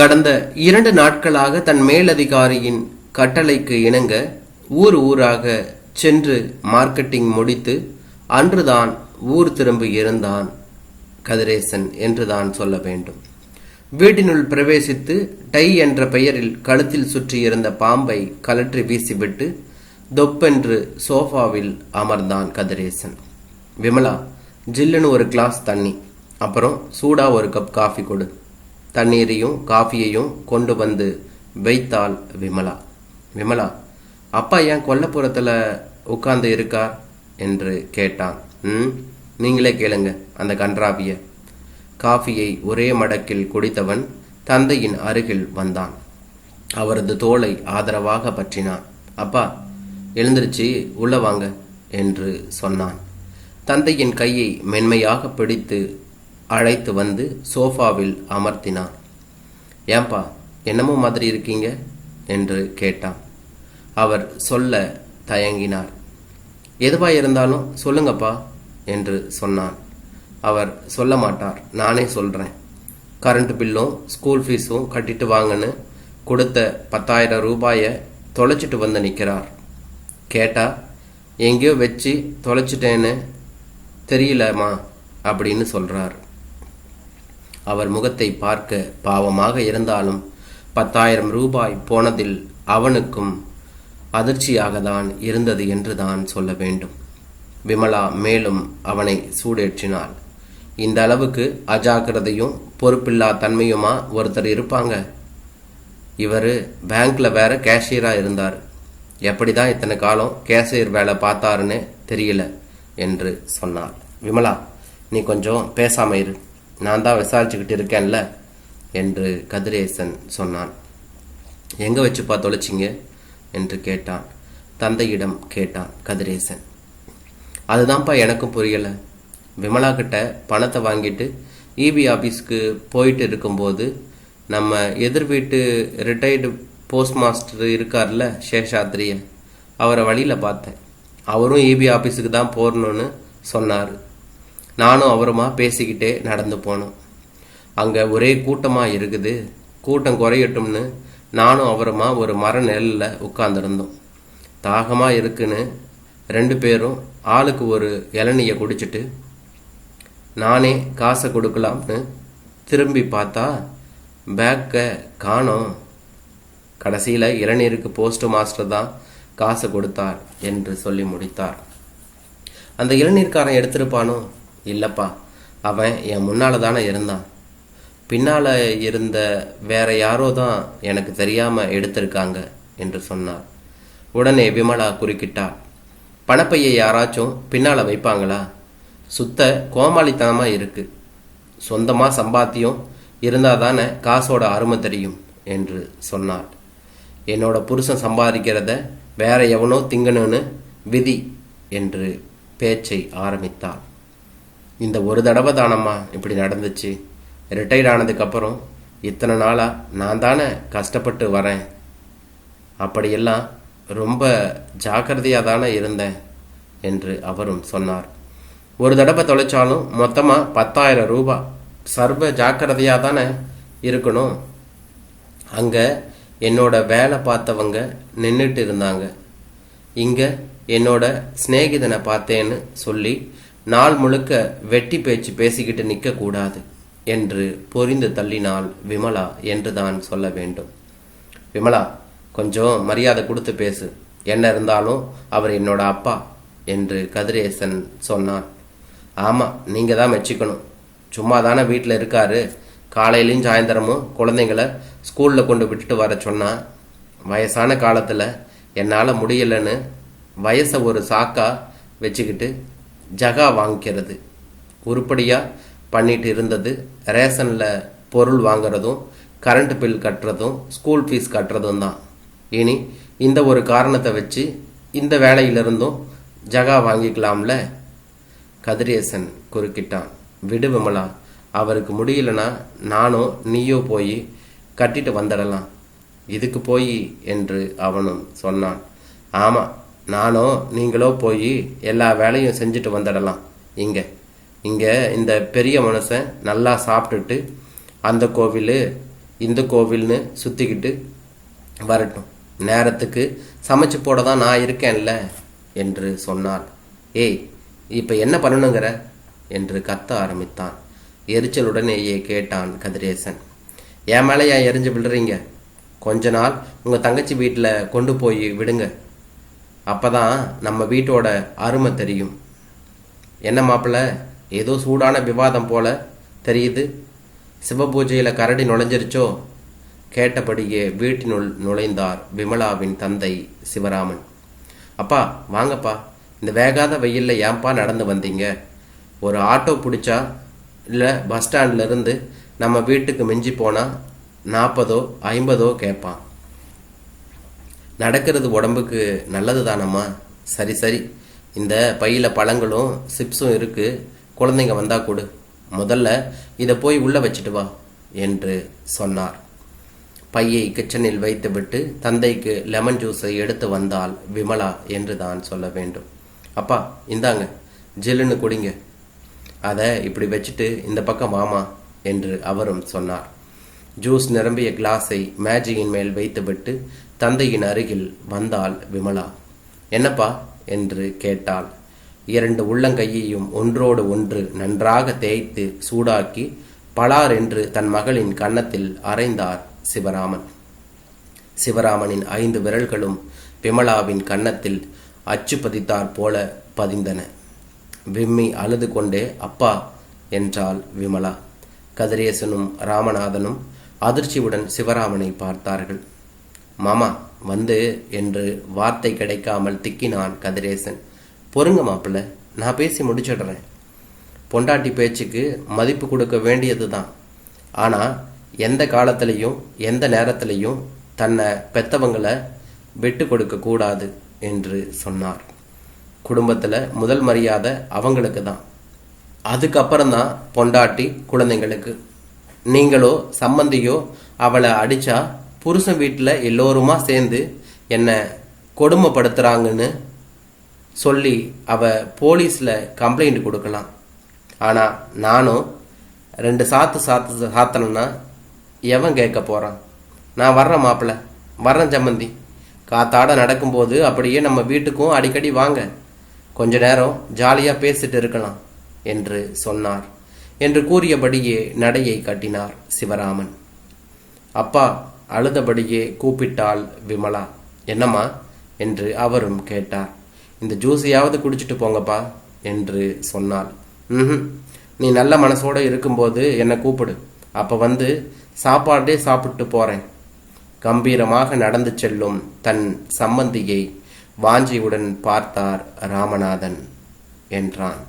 கடந்த இரண்டு நாட்களாக தன் மேலதிகாரியின் கட்டளைக்கு இணங்க ஊர் ஊராக சென்று மார்க்கெட்டிங் முடித்து அன்றுதான் ஊர் திரும்பி இருந்தான் கதிரேசன் என்றுதான் சொல்ல வேண்டும். வீட்டினுள் பிரவேசித்து டை என்ற பெயரில் கழுத்தில் சுற்றியிருந்த பாம்பை கலற்றி வீசிவிட்டு தொப்பென்று சோஃபாவில் அமர்ந்தான் கதிரேசன். விமலா ஜில்லுன்னு ஒரு கிளாஸ் தண்ணி அப்புறம் சூடா ஒரு கப் காஃபி கொடு. தண்ணீரையும் காஃபியையும் கொண்டு வந்து வைத்தாள் விமலா. விமலா அப்பா ஏன் கொல்லப்புறத்தில் உட்கார்ந்து இருக்கார்? என்று கேட்டான். ம் நீங்களே கேளுங்க அந்த கன்றாவிய. காஃபியை ஒரே மடக்கில் குடித்தவன் தந்தையின் அருகில் வந்தான். அவரது தோளை ஆதரவாக பற்றினான். அப்பா எழுந்திருச்சு உள்ள வாங்க என்று சொன்னான். தந்தையின் கையை மென்மையாக பிடித்து அழைத்து வந்து சோஃபாவில் அமர்த்தினான். ஏன்பா என்னமோ மாதிரி இருக்கீங்க? என்று கேட்டான். அவர் சொல்ல தயங்கினார். எதுவா இருந்தாலும் சொல்லுங்கப்பா என்று சொன்னான். அவர் சொல்ல மாட்டார் நானே சொல்கிறேன் கரண்ட் பில்லும் ஸ்கூல் ஃபீஸும் கட்டிட்டு வாங்கன்னு கொடுத்த பத்தாயிரம் ரூபாயை தொலைச்சிட்டு வந்து நிற்கிறார் கேட்டா எங்கேயோ வச்சு தொலைச்சிட்டேன்னு தெரியலம்மா அப்படின்னு சொல்கிறார் அவர் முகத்தை பார்க்க பாவமாக இருந்தாலும் பத்தாயிரம் ரூபாய் போனதில் அவனுக்கும் அதிர்ச்சியாக தான் இருந்தது என்று தான் சொல்ல வேண்டும். விமலா மேலும் அவனை சூடேற்றினாள். இந்த அளவுக்கு அஜாக்கிரதையும் பொறுப்பில்லா தன்மையுமா ஒருத்தர் இருப்பாங்க? இவர் பேங்க்ல வேற கேஷியராக இருந்தார். எப்படி தான் இத்தனை காலம் கேஷியர் வேலை பார்த்தாருன்னு தெரியல என்று சொன்னார். விமலா நீ கொஞ்சம் பேசாமல் இரு. நான் தான் விசாரிச்சுக்கிட்டு இருக்கேன்ல? என்று கதிரேசன் சொன்னான். எங்கே வச்சுப்பா தொலைச்சிங்க? என்று கேட்டான். தந்தையிடம் கேட்டான் கதிரேசன். அதுதான்ப்பா எனக்கும் புரியலை. விமலா கிட்ட பணத்தை வாங்கிட்டு இபி ஆஃபீஸ்க்கு போயிட்டு இருக்கும்போது நம்ம எதிர் வீட்டு ரிட்டையர்டு போஸ்ட் மாஸ்டர் இருக்கார்ல சேஷாத்ரிய அவரை வழியில் பார்த்தேன். அவரும் இபி ஆஃபீஸுக்கு தான் போடணும்னு சொன்னார். நானும் அவருமா பேசிக்கிட்டே நடந்து போனோம். அங்கே ஒரே கூட்டமாக இருக்குது. கூட்டம் குறையட்டும்னு நானும் அவருமா ஒரு மர நெல்லில் உட்காந்துருந்தோம் தாகமாக இருக்குன்னு ரெண்டு பேரும் ஆளுக்கு ஒரு இளநியை குடிச்சிட்டு நானே காசை கொடுக்கலாம்னு திரும்பி பார்த்தா பேக்கை காணோம். கடைசியில் இளநீருக்கு போஸ்ட் மாஸ்டர் தான் காசு கொடுத்தார் என்று சொல்லி முடித்தார். அந்த இளநீர்காரன் எடுத்திருப்பானோ? இல்லைப்பா அவன் என் முன்னால் தானே இருந்தான். பின்னால் இருந்த வேற யாரோ தான் எனக்கு தெரியாமல் எடுத்திருக்காங்க என்று சொன்னார். உடனே விமலா குறுக்கிட்டாள். பணப்பையை யாராச்சும் பின்னால் வைப்பாங்களா? சுத்த கோமாளித்தனமாக இருக்கு. சொந்தமாக சம்பாத்தியம் இருந்தால் தானே காசோட அருமை தெரியும் என்று சொன்னாள். என்னோட புருஷன் சம்பாதிக்கிறத வேற எவனோ திங்கணும்னு விதி என்று பேச்சை ஆரம்பித்தாள். இந்த ஒரு தடவை தானம்மா இப்படி நடந்துச்சு. ரிட்டையர்ட் ஆனதுக்கப்புறம் இத்தனை நாளாக நான் தானே கஷ்டப்பட்டு வரேன். அப்படியெல்லாம் ரொம்ப ஜாக்கிரதையாக தானே இருந்தேன் என்று அவரும் சொன்னார். ஒரு தடவை தொலைச்சாலும் மொத்தமாக பத்தாயிரம் ரூபா. சர்வ ஜாக்கிரதையாக தானே இருக்கணும். அங்கே என்னோட வேலை பார்த்தவங்க நின்றுட்டு இருந்தாங்க. இங்கே என்னோட சிநேகிதனை பார்த்தேன்னு சொல்லி நாள் முழுக்க வெட்டி பேச்சு பேசிக்கிட்டு நிற்கக்கூடாது என்று பொரிந்து தள்ளினாள் விமலா என்று தான் சொல்ல வேண்டும். விமலா கொஞ்சம் மரியாதை கொடுத்து பேசு. என்ன இருந்தாலும் அவர் என்னோட அப்பா என்று கதிரேசன் சொன்னான். ஆமாம் நீங்கள் தான் மெச்சிக்கணும். சும்மா தானே வீட்டில் இருக்காரு. காலையிலையும் சாயந்தரமும் குழந்தைங்கள ஸ்கூலில் கொண்டு விட்டுட்டு வர சொன்னா வயசான காலத்தில் என்னால் முடியலன்னு வயசை ஒரு சாக்கா வச்சுக்கிட்டு ஜகா வாங்கிக்கிறது. உருப்படியாக பண்ணிட்டு இருந்தது. ரேஷனில் பொருள் வாங்குறதும் கரண்ட் பில் கட்டுறதும் ஸ்கூல் ஃபீஸ் கட்டுறதும் தான். இனி இந்த ஒரு காரணத்தை வச்சு இந்த வேலையிலிருந்தும் ஜகா வாங்கிக்கலாம்ல? கதிரேசன் குறுக்கிட்டான். விடு விமலா அவருக்கு முடியலனா நானும் நீயோ போய் கட்டிட்டு வந்துடலாம். இதுக்கு போய் என்று அவனும் சொன்னான். ஆமாம் நானோ நீங்களோ போய் எல்லா வேலையும் செஞ்சுட்டு வந்துடலாம். இங்கே. இங்கே இந்த பெரிய மனுஷன் நல்லா சாப்பிட்டுட்டு அந்த கோவில் இந்த கோவில்னு சுற்றிக்கிட்டு வரட்டும். நேரத்துக்கு சமைச்சு போட தான் நான் இருக்கேன்ல என்று சொன்னாள். ஏய் இப்போ என்ன பண்ணணுங்கிற? என்று கத்த ஆரம்பித்தான். எரிச்சலுடனேயே கேட்டான் கதிரேசன். என் மேலே ஏன் எரிஞ்சு விழுறீங்க? கொஞ்ச நாள் உங்கள் தங்கச்சி வீட்டில் கொண்டு போய் விடுங்க. அப்பதான் நம்ம வீட்டோட அருமை தெரியும். என்ன மாப்பிள்ள? ஏதோ சூடான விவாதம் போல தெரியுது. சிவபூஜையில் கரடி நுழைஞ்சிருச்சோ? கேட்டபடியே வீட்டினுள் நுழைந்தார் விமலாவின் தந்தை சிவராமன். அப்பா வாங்கப்பா. இந்த வேகாத வெயிலில் ஏன்பா நடந்து வந்தீங்க? ஒரு ஆட்டோ பிடிச்சா? இல்லை பஸ் ஸ்டாண்ட்லேருந்து நம்ம வீட்டுக்கு மிஞ்சி போனால் நாற்பதோ ஐம்பதோ கேட்பான். நடக்கிறது உடம்புக்கு நல்லது தானம்மா சரி சரி. இந்த பையில் பழங்களும் சிப்ஸும் இருக்குது குழந்தைங்க வந்தால் கொடு. முதல்ல இதை போய் உள்ளே வச்சுட்டு வா என்று சொன்னார். பையை கிச்சனில் வைத்துவிட்டு தந்தைக்கு லெமன் ஜூஸை எடுத்து வந்தால் விமலா என்று தான் சொல்ல வேண்டும். அப்பா இந்தாங்க. ஜில்லுன்னு குடிங்க. அதை இப்படி வச்சுட்டு இந்த பக்கம் வாமா என்று அவரும் சொன்னார். ஜூஸ் நிரம்பிய கிளாஸை மேஜையின் மேல் வைத்துவிட்டு தந்தையின் அருகில் வந்தாள் விமலா. என்னப்பா? என்று கேட்டாள். இரண்டு உள்ளங்கையையும் ஒன்றோடு ஒன்று நன்றாக தேய்த்து சூடாக்கி பலார் என்று தன் மகளின் கன்னத்தில் அரைந்தார் சிவராமன். சிவராமனின் ஐந்து விரல்களும் விமலாவின் கன்னத்தில் அச்சு பதித்தார் போல பதிந்தன. விம்மி அழுது கொண்டே அப்பா என்றாள் விமலா. கதிரேசனும் ராமநாதனும் அதிர்ச்சியுடன் சிவராமனை பார்த்தார்கள். மாமா வந்து என்று வார்த்தை கிடைக்காமல் திக்கினான் கதிரேசன். பொறுங்க மாப்பிள்ள நான் பேசி முடிச்சிடுறேன். பொண்டாட்டி பேச்சுக்கு மதிப்பு கொடுக்க வேண்டியது தான் ஆனால் எந்த காலத்திலையும் எந்த நேரத்திலையும் தன்னை பெத்தவங்களை விட்டு கொடுக்க கூடாது என்று சொன்னார். குடும்பத்தில் முதல் மரியாதை அவங்களுக்கு தான். அதுக்கப்புறம் தான் பொண்டாட்டி குழந்தைங்களுக்கு. நீங்களோ சம்மந்தியோ அவளை அடித்தா புருஷன் வீட்டில் எல்லோருமா சேர்ந்து என்னை கொடுமைப்படுத்துகிறாங்கன்னு சொல்லி அவ போலீஸில் கம்ப்ளைண்ட் கொடுக்கலாம். ஆனால் நானும் ரெண்டு சாத்து சாத்து சாத்தலைன்னா எவன் கேட்க போகிறான் நான் வர்றேன் மாப்பிள்ள. வர்றேன் சம்மந்தி காத்தாட நடக்கும்போது அப்படியே நம்ம வீட்டுக்கும் அடிக்கடி வாங்க. கொஞ்ச நேரம் ஜாலியாக பேசிட்டு இருக்கலாம் என்று சொன்னார். என்று கூறியபடியே நடையை கட்டினார் சிவராமன். அப்பா அழுதபடியே கூப்பிட்டாள் விமலா. என்னம்மா? என்று அவரும் கேட்டார். இந்த ஜூஸையாவது குடிச்சிட்டு போங்கப்பா என்று சொன்னாள். ம் நீ நல்ல மனசோட இருக்கும்போது என்னை கூப்பிடு. அப்போ வந்து சாப்பாடே சாப்பிட்டு போகிறேன் கம்பீரமாக நடந்து செல்லும் தன் சம்மந்தியை வாஞ்சியுடன் பார்த்தார் ராமநாதன் என்றான்.